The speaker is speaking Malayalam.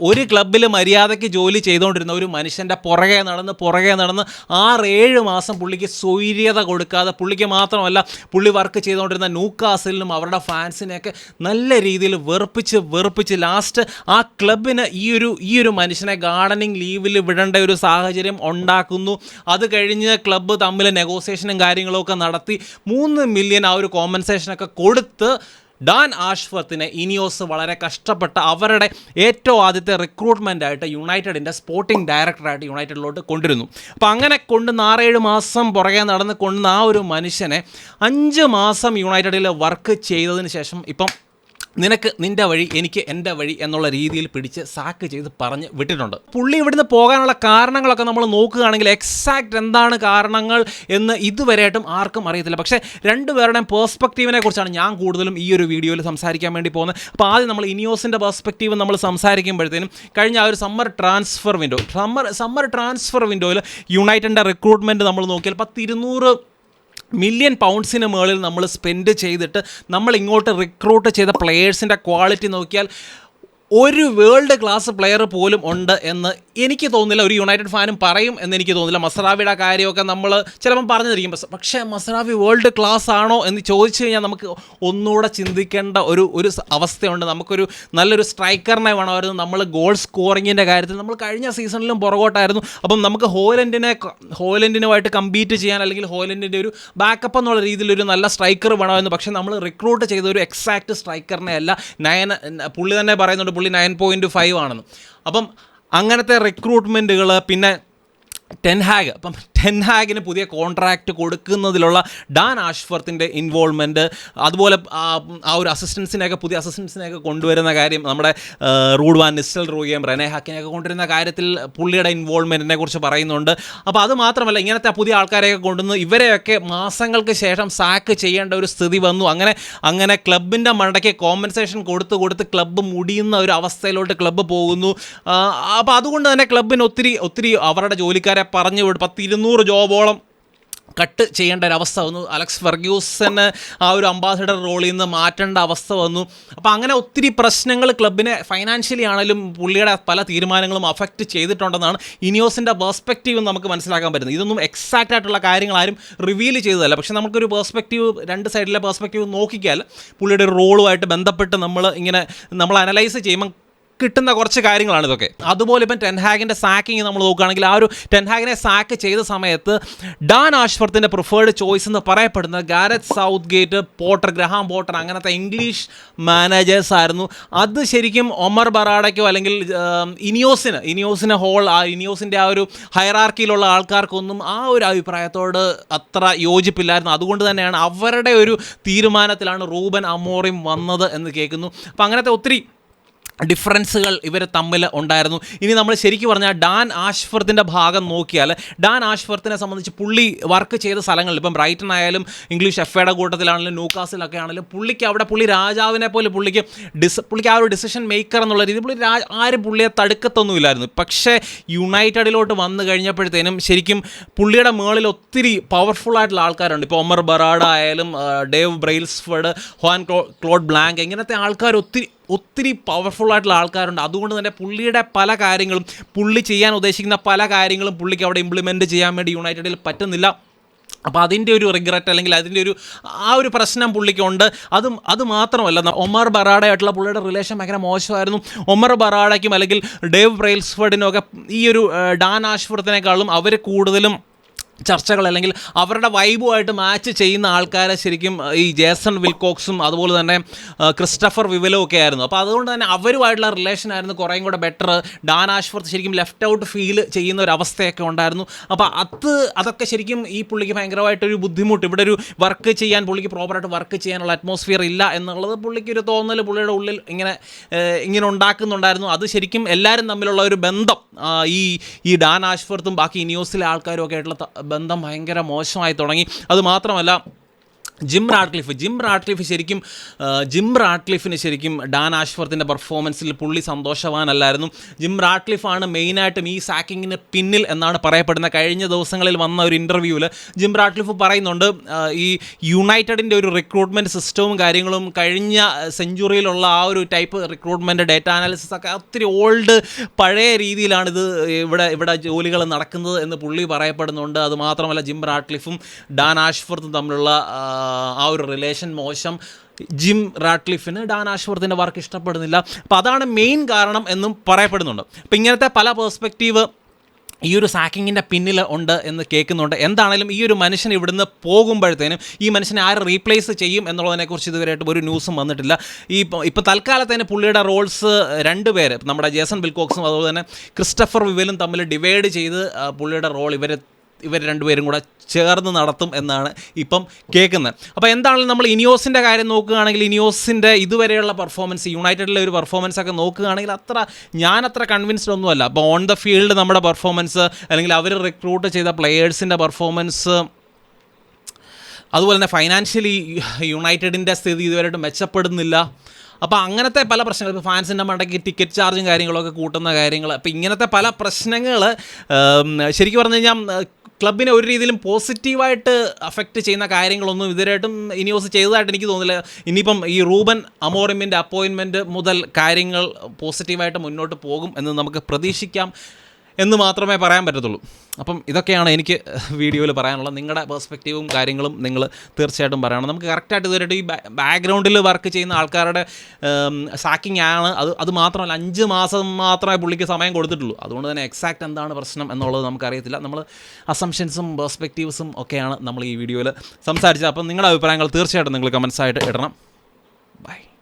ഒരു ക്ലബ്ബിൽ മര്യാദയ്ക്ക് ജോലി ചെയ്തുകൊണ്ടിരുന്ന ഒരു മനുഷ്യന്റെ പുറകെ നടന്ന് പുറകെ നടന്ന് ആറ് ഏഴ് മാസം പുള്ളിക്ക് സ്വൈര്യത കൊടുക്കാതെ പുള്ളിക്ക് മാത്രമല്ല പുള്ളി വർക്ക് ചെയ്തുകൊണ്ടിരുന്ന നൂക്കാസിലും അവരുടെ ഫാൻസിനെയൊക്കെ നല്ല രീതിയിൽ വെറുപ്പിച്ച് വെറുപ്പിച്ച് ലാസ്റ്റ് ആ ക്ലബിന് ഈ ഒരു ഈ ഒരു മനുഷ്യനെ ഗാർഡനിങ് ലീവിൽ വിടേണ്ട ഒരു സാഹചര്യം ഉണ്ടാക്കുന്നു. അത് കഴിഞ്ഞ് ക്ലബ്ബ് തമ്മിൽ നെഗോസിയേഷനും കാര്യങ്ങളൊക്കെ നടത്തി മൂന്ന് മില്യൺ ആ ഒരു കോമ്പൻസേഷനൊക്കെ കൊടുത്ത് ഡാൻ ആഷ്ഫത്തിനെ ഇനിയോസ് വളരെ കഷ്ടപ്പെട്ട അവരുടെ ഏറ്റവും ആദ്യത്തെ റിക്രൂട്ട്മെന്റ് ആയിട്ട് യുണൈറ്റഡിന്റെ സ്പോർട്ടിംഗ് ഡയറക്ടറായിട്ട് യുണൈറ്റഡിലോട്ട് കൊണ്ടിരുന്നു അപ്പോൾ അങ്ങനെ കൊണ്ട് നാറേഴ് മാസം പുറകെ നടന്ന് കൊണ്ടുവന്ന ആ ഒരു മനുഷ്യനെ അഞ്ച് മാസം യുണൈറ്റഡിൽ വർക്ക് ചെയ്തതിന് ശേഷം ഇപ്പം നിനക്ക് നിന്റെ വഴി എനിക്ക് എന്റെ വഴി എന്നുള്ള രീതിയിൽ പിടിച്ച് സാക്ക് ചെയ്ത് പറഞ്ഞ് വിട്ടിട്ടുണ്ട്. പുള്ളി ഇവിടുന്ന് പോകാനുള്ള കാരണങ്ങളൊക്കെ നമ്മൾ നോക്കുകയാണെങ്കിൽ എക്സാക്റ്റ് എന്താണ് കാരണങ്ങൾ എന്ന് ഇതുവരെയായിട്ടും ആർക്കും അറിയത്തില്ല. പക്ഷേ രണ്ടുപേരുടെയും പേഴ്സ്പെക്റ്റീവിനെ കുറിച്ചാണ് ഞാൻ കൂടുതലും ഈ ഒരു വീഡിയോയിൽ സംസാരിക്കാൻ വേണ്ടി പോകുന്നത്. അപ്പോൾ ആദ്യം നമ്മൾ ഇനിയോസിന്റെ പേഴ്സ്പെക്റ്റീവ് നമ്മൾ സംസാരിക്കുമ്പോഴത്തേനും കഴിഞ്ഞ ആ ഒരു summer transfer window summer summer transfer വിൻഡോയിൽ യുണൈറ്റഡിന്റെ റിക്രൂട്ട്മെന്റ് നമ്മൾ നോക്കിയാൽ പത്തിരുന്നൂറ് മില്യൺ പൗണ്ട്സിന് മുകളിൽ നമ്മൾ സ്പെൻഡ് ചെയ്തിട്ട് നമ്മൾ ഇങ്ങോട്ട് റിക്രൂട്ട് ചെയ്ത പ്ലെയേഴ്സിന്റെ ക്വാളിറ്റി നോക്കിയാൽ ഒരു വേൾഡ് ക്ലാസ് പ്ലെയർ പോലും ഉണ്ട് എന്ന് എനിക്ക് തോന്നുന്നില്ല. ഒരു യുണൈറ്റഡ് ഫാനും പറയും എന്ന് എനിക്ക് തോന്നുന്നില്ല. മസറാവിയുടെ കാര്യമൊക്കെ നമ്മൾ ചിലപ്പം പറഞ്ഞിരിക്കും. പക്ഷെ- മസറാവി വേൾഡ് ക്ലാസ് ആണോ എന്ന് ചോദിച്ചു കഴിഞ്ഞാൽ നമുക്ക് ഒന്നുകൂടെ ചിന്തിക്കേണ്ട ഒരു ഒരു അവസ്ഥയുണ്ട്. നമുക്കൊരു നല്ലൊരു സ്ട്രൈക്കറിനെ വേണമായിരുന്നു. നമ്മൾ ഗോൾ സ്കോറിങ്ങിന്റെ കാര്യത്തിൽ നമ്മൾ കഴിഞ്ഞ സീസണിലും പുറകോട്ടായിരുന്നു. അപ്പം നമുക്ക് ഹോലൻഡിനെ ഹോലൻഡിനുമായിട്ട് കമ്പീറ്റ് ചെയ്യാൻ അല്ലെങ്കിൽ ഹോലൻഡിന്റെ ഒരു ബാക്കപ്പ് എന്നുള്ള രീതിയിൽ ഒരു നല്ല സ്ട്രൈക്കർ വേണമായിരുന്നു. പക്ഷേ നമ്മൾ റിക്രൂട്ട് ചെയ്ത ഒരു എക്സാക്റ്റ് സ്ട്രൈക്കറിനെ അല്ല. നയന പുള്ളി തന്നെ പറയുന്നുണ്ട്. പുള്ളി നയൻ പോയിന്റ് ഫൈവ് ആണെന്ന്. അപ്പം അങ്ങനത്തെ റിക്രൂട്ട്മെന്റുകൾ പിന്നെ ടെൻഹാഗ് അപ്പം ടെൻഹാഗിന് പുതിയ കോൺട്രാക്റ്റ് കൊടുക്കുന്നതിലുള്ള ഡാൻ ആഷ്ഫർത്തിന്റെ ഇൻവോൾവ്മെന്റ് അതുപോലെ ആ ഒരു അസിസ്റ്റൻസിനെയൊക്കെ പുതിയ അസിസ്റ്റൻസിനെയൊക്കെ കൊണ്ടുവരുന്ന കാര്യം നമ്മുടെ റൂഡ് വാൻ നിസ്റ്റൽ റൂയും റെനെ ഹാക്കിനെയൊക്കെ കൊണ്ടുവരുന്ന കാര്യത്തിൽ പുള്ളിയുടെ ഇൻവോൾവ്മെന്റിനെ കുറിച്ച് പറയുന്നുണ്ട്. അപ്പോൾ അത് മാത്രമല്ല ഇങ്ങനത്തെ പുതിയ ആൾക്കാരെയൊക്കെ കൊണ്ടുവന്ന് ഇവരെയൊക്കെ മാസങ്ങൾക്ക് ശേഷം സാക്ക് ചെയ്യേണ്ട ഒരു സ്ഥിതി വന്നു. അങ്ങനെ അങ്ങനെ ക്ലബിന്റെ മണ്ടയ്ക്ക് കോമ്പൻസേഷൻ കൊടുത്ത് കൊടുത്ത് ക്ലബ്ബ് മുടിയുന്ന ഒരു അവസ്ഥയിലോട്ട് ക്ലബ്ബ് പോകുന്നു. അപ്പോൾ അതുകൊണ്ട് തന്നെ ക്ലബിന് ഒത്തിരി ഒത്തിരി അവരുടെ ജോലിക്കാരെ പറഞ്ഞു വിടും ജോബോളം കട്ട് ചെയ്യേണ്ട ഒരു അവസ്ഥ വന്നു. അലക്സ് ഫെർഗ്യൂസന് ആ ഒരു അംബാസഡർ റോളിൽ നിന്ന് മാറ്റേണ്ട അവസ്ഥ വന്നു. അപ്പോൾ അങ്ങനെ ഒത്തിരി പ്രശ്നങ്ങൾ ക്ലബിനെ ഫൈനാൻഷ്യലി ആണെങ്കിലും പുള്ളിയുടെ പല തീരുമാനങ്ങളും അഫക്റ്റ് ചെയ്തിട്ടുണ്ടെന്നാണ് ഇനിയോസിന്റെ പേഴ്സ്പെക്റ്റീവ് നമുക്ക് മനസ്സിലാക്കാൻ പറ്റുന്നത്. ഇതൊന്നും എക്സാക്റ്റ് ആയിട്ടുള്ള കാര്യങ്ങൾ ആരും റിവീൽ ചെയ്തതല്ല. പക്ഷേ നമുക്കൊരു പേഴ്സ്പെക്റ്റീവ് രണ്ട് സൈഡിലെ പേഴ്സ്പെക്റ്റീവ് നോക്കിക്കാൽ പുള്ളിയുടെ ഒരു റോളുമായിട്ട് ബന്ധപ്പെട്ട് നമ്മൾ ഇങ്ങനെ നമ്മൾ അനലൈസ് ചെയ്യുമ്പോൾ കിട്ടുന്ന കുറച്ച് കാര്യങ്ങളാണ് ഇതൊക്കെ. അതുപോലെ ഇപ്പം ടെൻഹാഗിന്റെ സാക്കിങ് നമ്മൾ നോക്കുകയാണെങ്കിൽ ആ ഒരു ടെൻഹാഗിനെ സാക്ക് ചെയ്ത സമയത്ത് ഡാൻ ആഷ്വർത്തിന്റെ പ്രിഫേർഡ് ചോയ്സ് എന്ന് പറയപ്പെടുന്ന Gareth Southgate Potter Graham Potter അങ്ങനത്തെ ഇംഗ്ലീഷ് മാനേജേഴ്സ് ആയിരുന്നു. അത് ശരിക്കും ഒമർ ബറാഡയ്ക്കോ അല്ലെങ്കിൽ ഇനിയോസിന് ഇനിയോസിന് ഹോൾ ആ ഇനിയോസിന്റെ ആ ഒരു ഹയറാർക്കിയിലുള്ള ആൾക്കാർക്കൊന്നും ആ ഒരു അഭിപ്രായത്തോട് അത്ര യോജിപ്പില്ലായിരുന്നു. അതുകൊണ്ട് തന്നെയാണ് അവരുടെ ഒരു തീരുമാനത്തിലാണ് റൂബൻ അമോറിം വന്നത് എന്ന് കേൾക്കുന്നു. അപ്പം അങ്ങനത്തെ ഒത്തിരി ഡിഫറൻസുകൾ ഇവർ തമ്മിൽ ഉണ്ടായിരുന്നു. ഇനി നമ്മൾ ശരിക്കും പറഞ്ഞാൽ ഡാൻ ആഷ്ഫർത്തിന്റെ ഭാഗം നോക്കിയാൽ ഡാൻ ആഷ്ഫർത്തിനെ സംബന്ധിച്ച് പുള്ളി വർക്ക് ചെയ്ത സ്ഥലങ്ങളിൽ ഇപ്പം ബ്രൈറ്റൺ ആയാലും ഇംഗ്ലീഷ് എഫയുടെ കൂട്ടത്തിലാണെങ്കിലും ന്യൂക്കാസിലൊക്കെ ആണെങ്കിലും പുള്ളിക്ക് അവിടെ പുള്ളി രാജാവിനെ പോലെ പുള്ളിക്ക് ഡിസ് പുള്ളിക്ക് ആ ഒരു ഡിസിഷൻ മേക്കർ എന്നുള്ള രീതി പുള്ളി രാ ആരും പുള്ളിയെ തടുക്കത്തൊന്നുമില്ലായിരുന്നു. പക്ഷേ യുണൈറ്റഡിലോട്ട് വന്നു കഴിഞ്ഞപ്പോഴത്തേനും ശരിക്കും പുള്ളിയുടെ മേളിൽ ഒത്തിരി പവർഫുൾ ആയിട്ടുള്ള ആൾക്കാരുണ്ട്. ഇപ്പോൾ ഒമർ ബറാഡ ആയാലും ഡേവ് ബ്രെയിൽസ്ഫർഡ് ഹോൻ ക്ലോ ക്ലോഡ് ബ്ലാങ്ക് ഇങ്ങനത്തെ ആൾക്കാർ ഒത്തിരി ഒത്തിരി പവർഫുൾ ആയിട്ടുള്ള ആൾക്കാരുണ്ട്. അതുകൊണ്ട് തന്നെ പുള്ളിയുടെ പല കാര്യങ്ങളും പുള്ളി ചെയ്യാൻ ഉദ്ദേശിക്കുന്ന പല കാര്യങ്ങളും പുള്ളിക്ക് അവിടെ ഇംപ്ലിമെന്റ് ചെയ്യാൻ വേണ്ടി യുണൈറ്റഡിൽ പറ്റുന്നില്ല. അപ്പോൾ അതിന്റെ ഒരു റിഗ്രറ്റ് അല്ലെങ്കിൽ അതിന്റെ ഒരു ആ ഒരു പ്രശ്നം പുള്ളിക്കുണ്ട്. അതും അത് മാത്രമല്ല ഒമർ ബറാഡയായിട്ടുള്ള പുള്ളിയുടെ റിലേഷൻ ഭയങ്കര മോശമായിരുന്നു. ഒമർ ബറാഡയ്ക്കും അല്ലെങ്കിൽ ഡേവ് ബ്രെയിൽസ്ഫർഡിനും ഒക്കെ ഈ ഒരു ഡാൻ ആഷ്ഫർത്തിനേക്കാളും അവർ കൂടുതലും ചർച്ചകൾ അല്ലെങ്കിൽ അവരുടെ വൈബുമായിട്ട് മാച്ച് ചെയ്യുന്ന ആൾക്കാരെ ശരിക്കും ഈ ജേസൺ വിൽക്കോക്സും അതുപോലെ തന്നെ ക്രിസ്റ്റഫർ വിവലും ഒക്കെ ആയിരുന്നു. അപ്പോൾ അതുകൊണ്ട് തന്നെ അവരുമായിട്ടുള്ള റിലേഷൻ ആയിരുന്നു കുറേയും കൂടെ ബെറ്റർ ഡാൻ ആഷ്വർത്ത് ശരിക്കും ലെഫ്റ്റ് ഔട്ട് ഫീൽ ചെയ്യുന്ന ഒരു അവസ്ഥയൊക്കെ ഉണ്ടായിരുന്നു. അപ്പോൾ അത് അതൊക്കെ ശരിക്കും ഈ പുള്ളിക്ക് ഭയങ്കരമായിട്ടൊരു ബുദ്ധിമുട്ട്. ഇവിടെ ഒരു വർക്ക് ചെയ്യാൻ പുള്ളിക്ക് പ്രോപ്പറായിട്ട് വർക്ക് ചെയ്യാനുള്ള അറ്റ്മോസ്ഫിയർ ഇല്ല എന്നുള്ളത് പുള്ളിക്ക് ഒരു തോന്നൽ പുള്ളിയുടെ ഉള്ളിൽ ഇങ്ങനെ ഇങ്ങനെ ഉണ്ടാക്കുന്നുണ്ടായിരുന്നു. അത് ശരിക്കും എല്ലാവരും തമ്മിലുള്ള ഒരു ബന്ധം ഈ ഈ ഡാൻ ആഷ്ഫർത്തും ബാക്കി ന്യൂസിലെ ആൾക്കാരും ഒക്കെ ആയിട്ടുള്ള ബന്ധം ഭയങ്കര മോശമായി തുടങ്ങി. അത് മാത്രമല്ല ജിം റാഡ്ക്ലിഫ്. ജിം റാഡ്ക്ലിഫ് ശരിക്കും ജിം റാഡ്ക്ലിഫിന് ശരിക്കും ഡാൻ ആഷ്വർത്തിന്റെ പെർഫോമൻസിൽ പുള്ളി സന്തോഷവാനല്ലായിരുന്നു. ജിം റാഡ്ക്ലിഫാണ് മെയിനായിട്ടും ഈ സാക്കിങ്ങിന് പിന്നിൽ എന്നാണ് പറയപ്പെടുന്ന കഴിഞ്ഞ ദിവസങ്ങളിൽ വന്ന ഒരു ഇന്റർവ്യൂവിൽ ജിം റാഡ്ക്ലിഫ് പറയുന്നുണ്ട് ഈ യുണൈറ്റഡിന്റെ ഒരു റിക്രൂട്ട്മെന്റ് സിസ്റ്റവും കാര്യങ്ങളും കഴിഞ്ഞ സെഞ്ചുറിയിലുള്ള ആ ഒരു ടൈപ്പ് റിക്രൂട്ട്മെന്റ് ഡേറ്റ അനാലിസിസ് ഒക്കെ ഒത്തിരി ഓൾഡ് പഴയ രീതിയിലാണ് ഇത് ഇവിടെ ഇവിടെ ജോലികൾ നടക്കുന്നത് എന്ന് പുള്ളി പറയപ്പെടുന്നുണ്ട്. അതുമാത്രമല്ല ജിം റാഡ്ക്ലിഫും ഡാൻ ആഷ്വർത്തും തമ്മിലുള്ള ആ, ഒരു റിലേഷൻ മോശം. ജിം റാട്ട്ലിഫിന് ഡാൻ ആഷ്വർത്തിന്റെ വർക്ക് ഇഷ്ടപ്പെടുന്നില്ല. അപ്പോൾ അതാണ് മെയിൻ കാരണം എന്നും പറയപ്പെടുന്നുണ്ട്. അപ്പോൾ ഇങ്ങനത്തെ പല പേഴ്സ്പെക്റ്റീവ് ഈ ഒരു സാക്കിങ്ങിന്റെ പിന്നിൽ ഉണ്ട് എന്ന് കേൾക്കുന്നുണ്ട്. എന്താണെങ്കിലും ഈ ഒരു മനുഷ്യൻ ഇവിടുന്ന് പോകുമ്പോഴത്തേനും ഈ മനുഷ്യനെ ആര് റീപ്ലേസ് ചെയ്യും എന്നുള്ളതിനെക്കുറിച്ച് ഇതുവരെയായിട്ട് ഒരു ന്യൂസും വന്നിട്ടില്ല. ഈ ഇപ്പോൾ തൽക്കാലത്തേന് പുള്ളിയുടെ റോൾസ് രണ്ട് പേര് നമ്മുടെ ജേസൺ ബിൽകോക്സും അതുപോലെ തന്നെ ക്രിസ്റ്റഫർ വിവലും തമ്മിൽ ഡിവൈഡ് ചെയ്ത് പുള്ളിയുടെ റോൾ ഇവർ ഇവർ രണ്ടുപേരും കൂടെ ചേർന്ന് നടത്തും എന്നാണ് ഇപ്പം കേൾക്കുന്നത്. അപ്പോൾ എന്താണെങ്കിലും നമ്മൾ ഇനിയോസിന്റെ കാര്യം നോക്കുകയാണെങ്കിൽ ഇനിയോസിന്റെ ഇതുവരെയുള്ള പെർഫോമൻസ് യുണൈറ്റഡിലെ ഒരു പെർഫോമൻസ് ഒക്കെ നോക്കുകയാണെങ്കിൽ അത്ര ഞാൻ അത്ര കൺവിൻസ്ഡ് ഒന്നുമല്ല. അപ്പോൾ ഓൺ ദ ഫീൽഡ് നമ്മുടെ പെർഫോമൻസ് അല്ലെങ്കിൽ അവർ റിക്രൂട്ട് ചെയ്ത പ്ലെയേഴ്സിന്റെ പെർഫോമൻസ് അതുപോലെ തന്നെ ഫൈനാൻഷ്യലി യുണൈറ്റഡിന്റെ സ്ഥിതി ഇതുവരെയായിട്ട് മെച്ചപ്പെടുന്നില്ല. അപ്പോൾ അങ്ങനത്തെ പല പ്രശ്നങ്ങൾ ഇപ്പോൾ ഫാൻസിന്റെ മണ്ടയ്ക്ക് ടിക്കറ്റ് ചാർജും കാര്യങ്ങളൊക്കെ കൂട്ടുന്ന കാര്യങ്ങൾ അപ്പോൾ ഇങ്ങനത്തെ പല പ്രശ്നങ്ങൾ ശരിക്കും പറഞ്ഞു കഴിഞ്ഞാൽ ക്ലബിനെ ഒരു രീതിയിലും പോസിറ്റീവായിട്ട് അഫക്റ്റ് ചെയ്യുന്ന കാര്യങ്ങളൊന്നും ഇതുവരെയായിട്ടും ഇനിയോസ് ചെയ്തതായിട്ട് എനിക്ക് തോന്നില്ല ഇനിയിപ്പം ഈ റൂബൻ അമോറിമിന്റെ അപ്പോയിൻമെന്റ് മുതൽ കാര്യങ്ങൾ പോസിറ്റീവായിട്ട് മുന്നോട്ട് പോകും എന്ന് നമുക്ക് പ്രതീക്ഷിക്കാം. എന്ന് മാത്രമേ പറയാൻ പറ്റത്തുള്ളൂ. അപ്പം ഇതൊക്കെയാണ് എനിക്ക് വീഡിയോയിൽ പറയാനുള്ളത്. നിങ്ങളുടെ പെർസ്പെക്റ്റീവും കാര്യങ്ങളും നിങ്ങൾ തീർച്ചയായിട്ടും പറയണം. നമുക്ക് കറക്റ്റായിട്ട് ഇതുവരെയായിട്ട് ഈ ബാക്ക്ഗ്രൗണ്ടിൽ വർക്ക് ചെയ്യുന്ന ആൾക്കാരുടെ സാക്കിംഗ് ആണ്. അത് അത് മാത്രമല്ല അഞ്ച് മാസം മാത്രമേ പുള്ളിക്ക് സമയം കൊടുത്തിട്ടുള്ളൂ. അതുകൊണ്ട് തന്നെ എക്സാക്റ്റ് എന്താണ് പ്രശ്നം എന്നുള്ളത് നമുക്കറിയത്തില്ല. നമ്മൾ അസംഷൻസും പേഴ്സ്പെക്റ്റീവ്സും ഒക്കെയാണ് നമ്മൾ ഈ വീഡിയോയിൽ സംസാരിച്ചത്. അപ്പം നിങ്ങളുടെ അഭിപ്രായങ്ങൾ തീർച്ചയായിട്ടും നിങ്ങൾ കമൻസായിട്ട് ഇടണം. ബൈ